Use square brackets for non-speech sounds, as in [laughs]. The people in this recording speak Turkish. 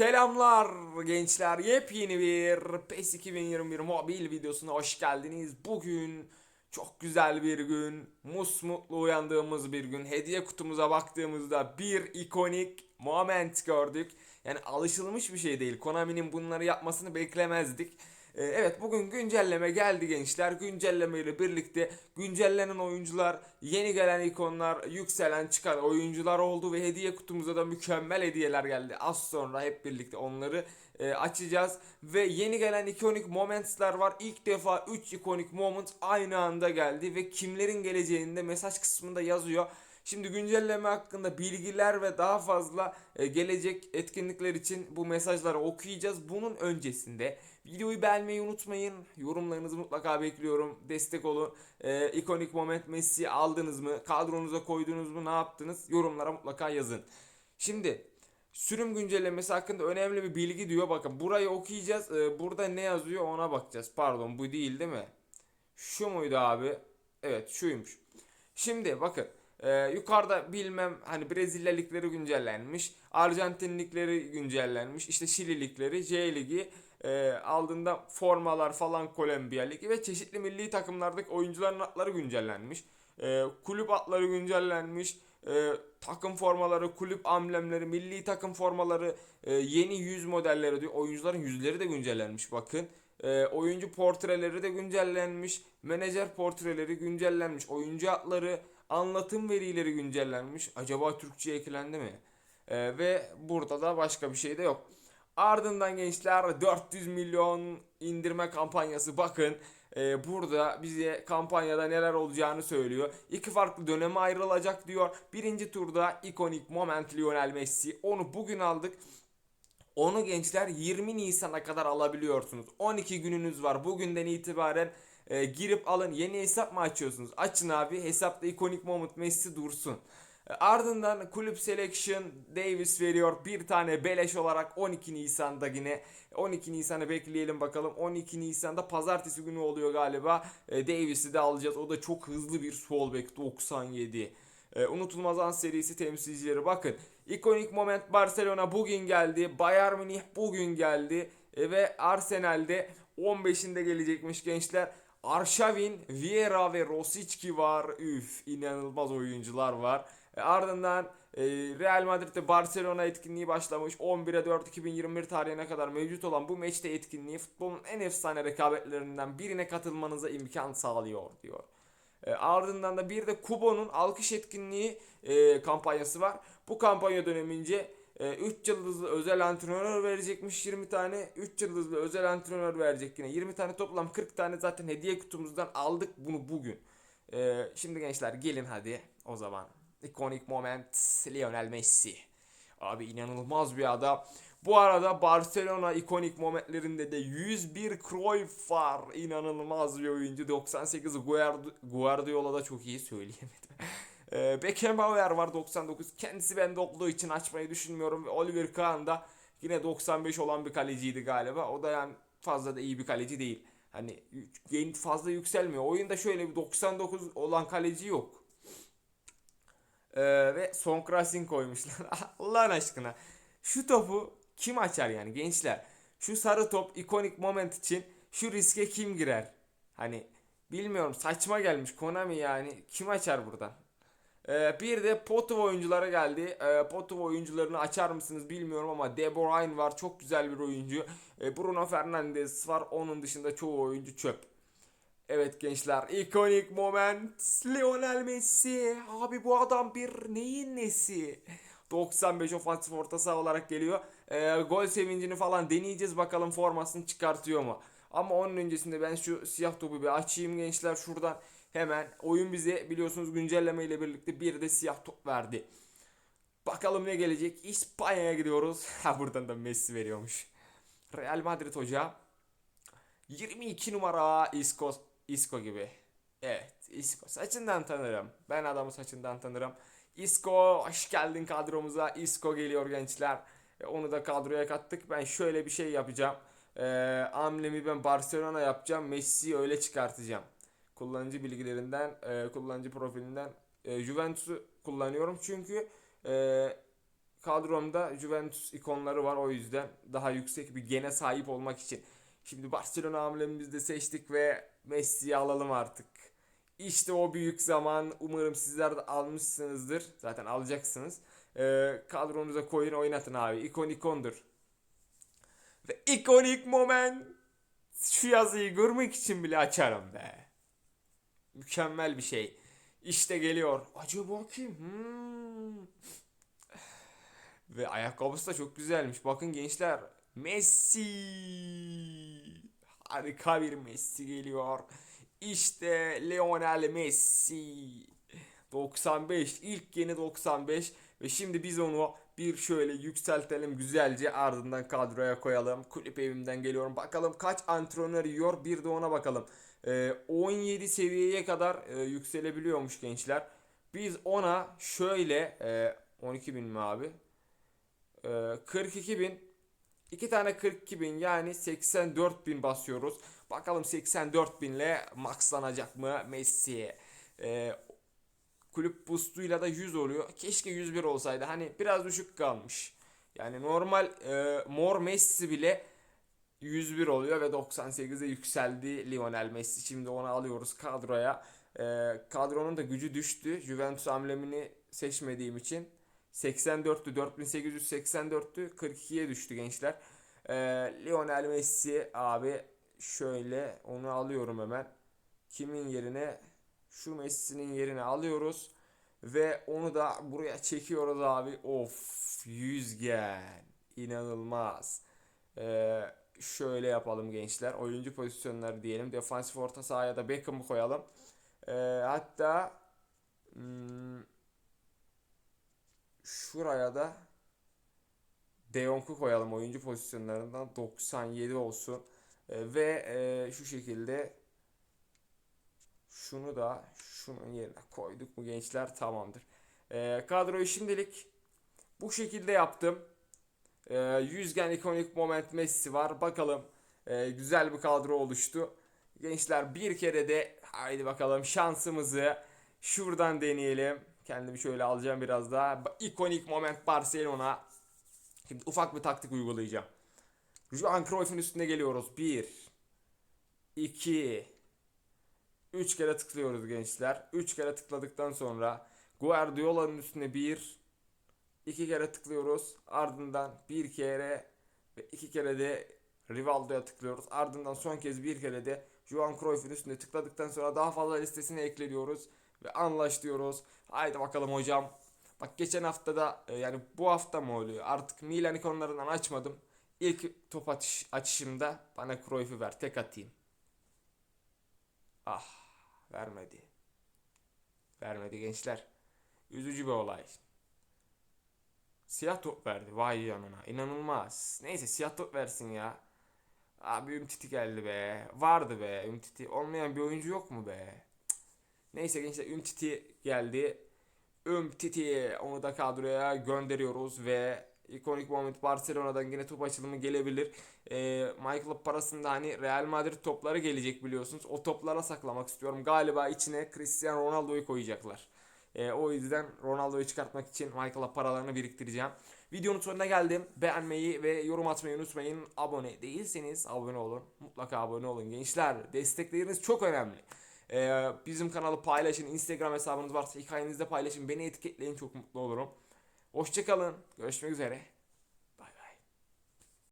Selamlar gençler. Yepyeni bir PES 2021 mobil videosuna hoş geldiniz. Bugün çok güzel bir gün. Musmutlu uyandığımız bir gün. Hediye kutumuza baktığımızda bir ikonik moment gördük. Yani alışılmış bir şey değil. Konami'nin bunları yapmasını beklemezdik. Ee, Evet bugün güncelleme geldi gençler. Güncelleme ile birlikte güncellenen oyuncular, yeni gelen ikonlar, yükselen çıkan oyuncular oldu ve hediye kutumuza da mükemmel hediyeler geldi. Az sonra hep birlikte onları e, açacağız ve yeni gelen ikonik moments'lar var. İlk defa 3 ikonik moment aynı anda geldi ve kimlerin geleceğini de mesaj kısmında yazıyor. Şimdi güncelleme hakkında bilgiler ve daha fazla e, gelecek etkinlikler için bu mesajları okuyacağız. Bunun öncesinde videoyu beğenmeyi unutmayın. Yorumlarınızı mutlaka bekliyorum. Destek olun. E, ikonik moment Messi aldınız mı? Kadronuza koydunuz mu? Ne yaptınız? Yorumlara mutlaka yazın. Şimdi sürüm güncellemesi hakkında önemli bir bilgi diyor. Bakın burayı okuyacağız. E, burada ne yazıyor ona bakacağız. Pardon bu değil değil mi? Şu muydu abi? Evet şuymuş. Şimdi bakın ee, yukarıda bilmem hani Brezilya ligleri güncellenmiş. Arjantin ligleri güncellenmiş. işte Şili ligleri, J ligi e, aldığında formalar falan Kolombiya ligi ve çeşitli milli takımlardaki oyuncuların adları güncellenmiş. E, kulüp adları güncellenmiş. E, takım formaları, kulüp amblemleri, milli takım formaları, e, yeni yüz modelleri diyor. Oyuncuların yüzleri de güncellenmiş bakın. E, oyuncu portreleri de güncellenmiş. Menajer portreleri güncellenmiş. Oyuncu adları, anlatım verileri güncellenmiş. Acaba Türkçe eklendi mi? Ee, ve burada da başka bir şey de yok. Ardından gençler 400 milyon indirme kampanyası bakın. Ee, burada bize kampanyada neler olacağını söylüyor. İki farklı döneme ayrılacak diyor. Birinci turda ikonik moment Lionel Messi. Onu bugün aldık. Onu gençler 20 Nisan'a kadar alabiliyorsunuz. 12 gününüz var. Bugünden itibaren e, girip alın. Yeni hesap mı açıyorsunuz? Açın abi. Hesapta ikonik moment Messi dursun. E, ardından kulüp selection Davis veriyor. Bir tane beleş olarak 12 Nisan'da yine 12 Nisan'ı bekleyelim bakalım. 12 Nisan'da pazartesi günü oluyor galiba. E, Davis'i de alacağız. O da çok hızlı bir sol bek 97. E, unutulmaz an serisi temsilcileri bakın. İkonik moment Barcelona bugün geldi. Bayern Münih bugün geldi. E, ve Arsenal'de 15'inde gelecekmiş gençler. Arşavin, Vieira ve Rosicki var. Üf inanılmaz oyuncular var. E, ardından e, Real Madrid'de Barcelona etkinliği başlamış. 11'e 4 2021 tarihine kadar mevcut olan bu meçte etkinliği futbolun en efsane rekabetlerinden birine katılmanıza imkan sağlıyor diyor. E, ardından da bir de Kubo'nun alkış etkinliği e, kampanyası var. Bu kampanya dönemince 3 yıldızlı özel antrenör verecekmiş 20 tane. 3 yıldızlı özel antrenör verecek yine 20 tane toplam 40 tane zaten hediye kutumuzdan aldık bunu bugün. E, şimdi gençler gelin hadi o zaman. Ikonik moment Lionel Messi. Abi inanılmaz bir adam. Bu arada Barcelona ikonik momentlerinde de 101 Cruyff var. İnanılmaz bir oyuncu. 98 Guard- Guardiola da çok iyi söyleyemedim. Ee, Beckenbauer var 99. Kendisi bende olduğu için açmayı düşünmüyorum. Ve Oliver Kahn da yine 95 olan bir kaleciydi galiba. O da yani fazla da iyi bir kaleci değil. Hani fazla yükselmiyor. Oyunda şöyle bir 99 olan kaleci yok. Ee, ve Son Krasin koymuşlar. [laughs] Allah'ın aşkına. Şu topu kim açar yani gençler? Şu sarı top ikonik moment için şu riske kim girer? Hani bilmiyorum saçma gelmiş Konami yani. Kim açar buradan? Ee, bir de Potov oyunculara geldi. Ee, oyuncularını açar mısınız bilmiyorum ama De Bruyne var. Çok güzel bir oyuncu. Ee, Bruno Fernandes var. Onun dışında çoğu oyuncu çöp. Evet gençler ikonik moment Lionel Messi abi bu adam bir neyin nesi 95 ofansif orta saha olarak geliyor Ee, gol sevincini falan deneyeceğiz bakalım formasını çıkartıyor mu ama onun öncesinde ben şu siyah topu bir açayım gençler şuradan hemen oyun bize biliyorsunuz güncelleme ile birlikte bir de siyah top verdi bakalım ne gelecek İspanya'ya gidiyoruz [laughs] ha buradan da Messi veriyormuş Real Madrid hoca 22 numara Isco Isco gibi. Evet, Isco. Saçından tanırım. Ben adamı saçından tanırım. Isco, hoş geldin kadromuza. Isco geliyor gençler. E, onu da kadroya kattık. Ben şöyle bir şey yapacağım. E, amlemi ben Barcelona yapacağım. Messi'yi öyle çıkartacağım. Kullanıcı bilgilerinden, e, kullanıcı profilinden e, Juventus'u kullanıyorum. Çünkü e, kadromda Juventus ikonları var o yüzden daha yüksek bir gene sahip olmak için. Şimdi Barcelona hamlemizi de seçtik ve Messi'yi alalım artık. İşte o büyük zaman. Umarım sizler de almışsınızdır. Zaten alacaksınız. Ee, kadronuza koyun oynatın abi. İkon ikondur. Ve ikonik moment. Şu yazıyı görmek için bile açarım be. Mükemmel bir şey. İşte geliyor. Acaba kim? Hmm. Ve ayakkabısı da çok güzelmiş. Bakın gençler. Messi. Harika bir Messi geliyor. İşte Lionel Messi. 95. ilk yeni 95. Ve şimdi biz onu bir şöyle yükseltelim güzelce ardından kadroya koyalım. Kulüp evimden geliyorum. Bakalım kaç antrenör yiyor bir de ona bakalım. Ee, 17 seviyeye kadar e, yükselebiliyormuş gençler. Biz ona şöyle e, 12 bin mi abi? E, 42 bin. İki tane 42 bin yani 84 bin basıyoruz. Bakalım 84 binle maxlanacak mı Messi? E, kulüp boostuyla da 100 oluyor. Keşke 101 olsaydı. Hani biraz düşük kalmış. Yani normal e, mor Messi bile 101 oluyor ve 98'e yükseldi Lionel Messi. Şimdi onu alıyoruz kadroya. E, kadronun da gücü düştü. Juventus amblemini seçmediğim için. 84'tü 4884'tü 42'ye düştü gençler. E, Lionel Messi abi şöyle onu alıyorum hemen. Kimin yerine? Şu Messi'nin yerine alıyoruz. Ve onu da buraya çekiyoruz abi. Of yüzgen. İnanılmaz. Ee, şöyle yapalım gençler. Oyuncu pozisyonları diyelim. Defansif orta sahaya da Beckham'ı koyalım. Ee, hatta hmm, şuraya da De Jong'u koyalım oyuncu pozisyonlarından 97 olsun. Ee, ve e, şu şekilde şunu da şunun yerine koyduk mu gençler tamamdır. Ee, kadroyu şimdilik bu şekilde yaptım. Ee, yüzgen ikonik moment Messi var. Bakalım ee, güzel bir kadro oluştu. Gençler bir kere de haydi bakalım şansımızı şuradan deneyelim. Kendimi şöyle alacağım biraz daha. İkonik moment Barcelona. Şimdi ufak bir taktik uygulayacağım. Johan Cruyff'un üstüne geliyoruz. 1 2 3 kere tıklıyoruz gençler. 3 kere tıkladıktan sonra Guardiola'nın üstüne 1 2 kere tıklıyoruz. Ardından bir kere ve iki kere de Rivaldo'ya tıklıyoruz. Ardından son kez bir kere de Johan Cruyff'un üstüne tıkladıktan sonra daha fazla listesine ekliyoruz ve anlaş diyoruz. Haydi bakalım hocam. Bak geçen hafta da e, yani bu hafta mı oluyor? Artık Milan ikonlarından açmadım. İlk top atış, açışımda bana Cruyff'u ver tek atayım. Ah vermedi. Vermedi gençler. Üzücü bir olay. Siyah top verdi. Vay yanına. İnanılmaz. Neyse siyah top versin ya. Abi Ümtiti geldi be. Vardı be Ümtiti. Olmayan bir oyuncu yok mu be? Neyse gençler Ümtiti geldi. Ümtiti onu da kadroya gönderiyoruz ve ikonik moment Barcelona'dan yine top açılımı gelebilir. Ee, Michael parasında hani Real Madrid topları gelecek biliyorsunuz. O toplara saklamak istiyorum. Galiba içine Cristiano Ronaldo'yu koyacaklar. Ee, o yüzden Ronaldo'yu çıkartmak için Michael'a paralarını biriktireceğim. Videonun sonuna geldim. Beğenmeyi ve yorum atmayı unutmayın. Abone değilseniz abone olun. Mutlaka abone olun gençler. Destekleriniz çok önemli. Ee, bizim kanalı paylaşın. Instagram hesabınız varsa hikayenizde paylaşın. Beni etiketleyin çok mutlu olurum. Hoşçakalın. Görüşmek üzere.